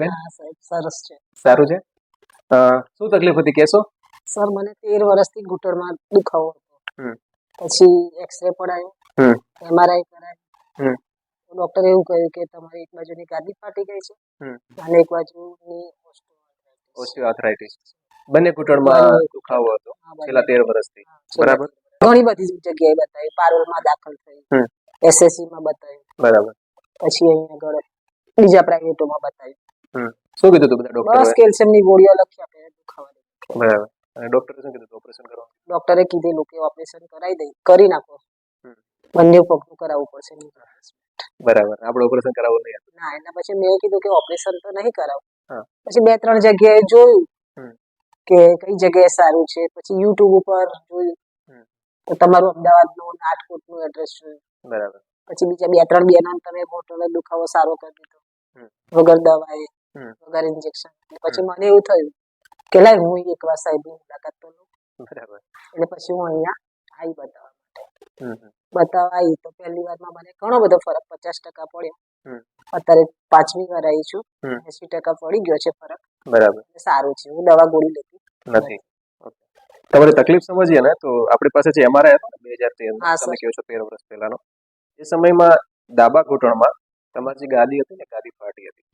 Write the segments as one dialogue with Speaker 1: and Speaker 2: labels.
Speaker 1: બેન.
Speaker 2: સરસ છે.
Speaker 1: સારું છે? શું તકલીફ હતી કેશો?
Speaker 2: સર મને તેર વર્ષથી ઘૂંટણમાં દુખાવો હતો. પછી એક્સરે પડાયો. એમઆરઆઈ કરાયું. ડોક્ટરે એવું કહ્યું કે તમારી એક બાજુની ગાદી ફાટી ગઈ છે અને એક બાજુની.
Speaker 1: ઓસ્ટિયોઆર્થરાઇટિસ. બંને ઘૂંટણમાં. દુખાવો હતો. છેલ્લા તેર વર્ષથી. બરાબર.
Speaker 2: ઘણી બધી જગ્યાએ બતાવ્યું પારોલમાં દાખલ. થઈ. એસએસસી માં બતાવી.
Speaker 1: બરાબર.
Speaker 2: પછી અહીંયા આગળ બીજા પ્રાઇવેટોમાં બતાવ્યું
Speaker 1: શું કીધું હતું બધા ડોક્ટર
Speaker 2: બસ કેલ્શિયમની ગોળીઓ લખી આપે દુખાવાની.
Speaker 1: બરાબર. અને ડોક્ટરે શું કીધું ઓપરેશન કરવાનું
Speaker 2: ડોક્ટરે કીધેલું કે ઓપરેશન કરાવી દઈ કરી નાખો. બંને પગનું કરાવવું પડશે
Speaker 1: બરાબર. આપણે ઓપરેશન કરાવવું નહીં
Speaker 2: ના એના પછી મેં કીધું કે ઓપરેશન તો નહીં કરાવું. પછી બે ત્રણ જગ્યાએ જોયું કે કઈ જગ્યાએ સારું છે. પછી યુટ્યુબ ઉપર જોયું
Speaker 1: તમારું
Speaker 2: તો તમારું અમદાવાદનું રાજકોટનું એડ્રેસ જોયું.
Speaker 1: બરાબર.
Speaker 2: પછી બીજા બે ત્રણ બેનો તમે ઘૂંટણનો દુખાવો સારો કરી દીધો. વગર દવાએ. વગર ઇન્જેક્શન પછી મને એવું થયું કે લાય હું એક વાર સાહેબની મુલાકાત તો લઉં.
Speaker 1: બરાબર.
Speaker 2: એટલે પછી હું અહીંયા આવી બતાવવા
Speaker 1: માટે.
Speaker 2: બતાવવા આવી તો પહેલી વારમાં મને ઘણો બધો ફરક પચાસ ટકા પડ્યો. અત્યારે પાંચમી વાર આવી છું. એસી ટકા પડી ગયો છે ફરક.
Speaker 1: બરાબર.
Speaker 2: સારું છે હું દવા ગોળી લેતી.
Speaker 1: નથી. તમારે તકલીફ સમજીએ ને તો આપણી પાસે જે એમઆરઆઈ હતો ને બે હજાર તેર તમે કહો છો તેર વર્ષ પહેલાનો એ સમયમાં ડાબા ઘૂંટણમાં તમારી જે ગાદી હતી ને ગાદી ફાટી હતી.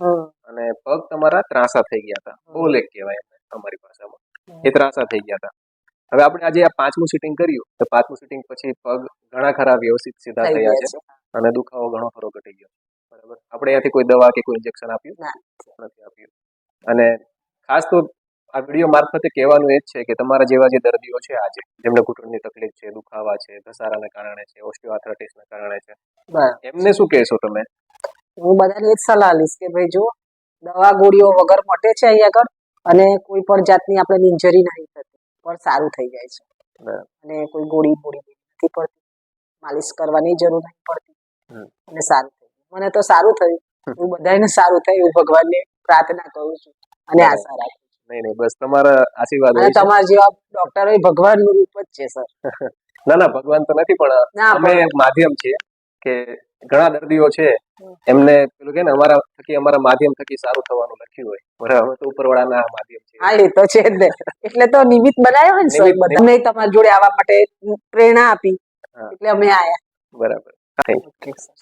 Speaker 1: અને પગ તમારા ત્રાસા થઈ ગયા હતા. બહુ લેક કહેવાય અમારી ભાષામાં. એ ત્રાસા થઈ ગયા હતા. હવે આપણે આજે આ પાંચમું સિટિંગ કર્યું તો પાંચમું સિટિંગ પછી પગ ઘણા ખરા વ્યવસ્થિત સીધા થયા છે. અને દુખાવો ઘણો ખરો ઘટી ગયો. બરાબર? આપણે અહીંયાથી કોઈ દવા કે કોઈ ઇન્જેક્શન આપ્યું? નથી આપ્યું. અને ખાસ તો આ વીડિયો મારફતે કહેવાનું એ જ છે કે તમારા જેવા જે દર્દીઓ છે આજે જેમને ઘૂંટણની તકલીફ છે દુખાવા છે ઘસારાના કારણે છે ઓસ્ટિયોઆર્થરાઇટિસના કારણે છે એમને શું કહેશો તમે?
Speaker 2: હું બધાને એ જ સલાહ લઈશ કે ભાઈ જો દવા ગોળીઓ વગર મટે છે અહીંયા આગળ અને કોઈ પણ જાતની આપણે ઇન્જરી નહીં થતી પણ સારું થઈ જાય છે. અને કોઈ ગોળી ગોળી નથી પડતી માલિશ કરવાની જરૂર નહીં પડતી અને સારું થયું મને તો સારું થયું. હું બધાને સારું થયું ભગવાનને પ્રાર્થના કરું છું અને આશા રાખું છું.
Speaker 1: નહીં નહીં બસ તમારા આશીર્વાદ
Speaker 2: અને તમારા જેવા ડોક્ટરો ભગવાનનું રૂપ જ છે સર
Speaker 1: ના ના ભગવાન તો નથી પણ
Speaker 2: ના
Speaker 1: અમે માધ્યમ છીએ કે ઘણા દર્દીઓ છે એમને પેલું કે ને અમારા થકી અમારા માધ્યમ થકી સારું થવાનું લખ્યું હોય. બરાબર તો ઉપરવાળાના માધ્યમ છે
Speaker 2: હા એ તો છે જ ને. એટલે તો નિમિત્ત બનાવ્યો ને સર
Speaker 1: નિમિત્ત,
Speaker 2: બધા તમારી જોડે આવવા માટે પ્રેરણા આપી. એટલે અમે આયા.
Speaker 1: બરાબર. Thank
Speaker 2: sir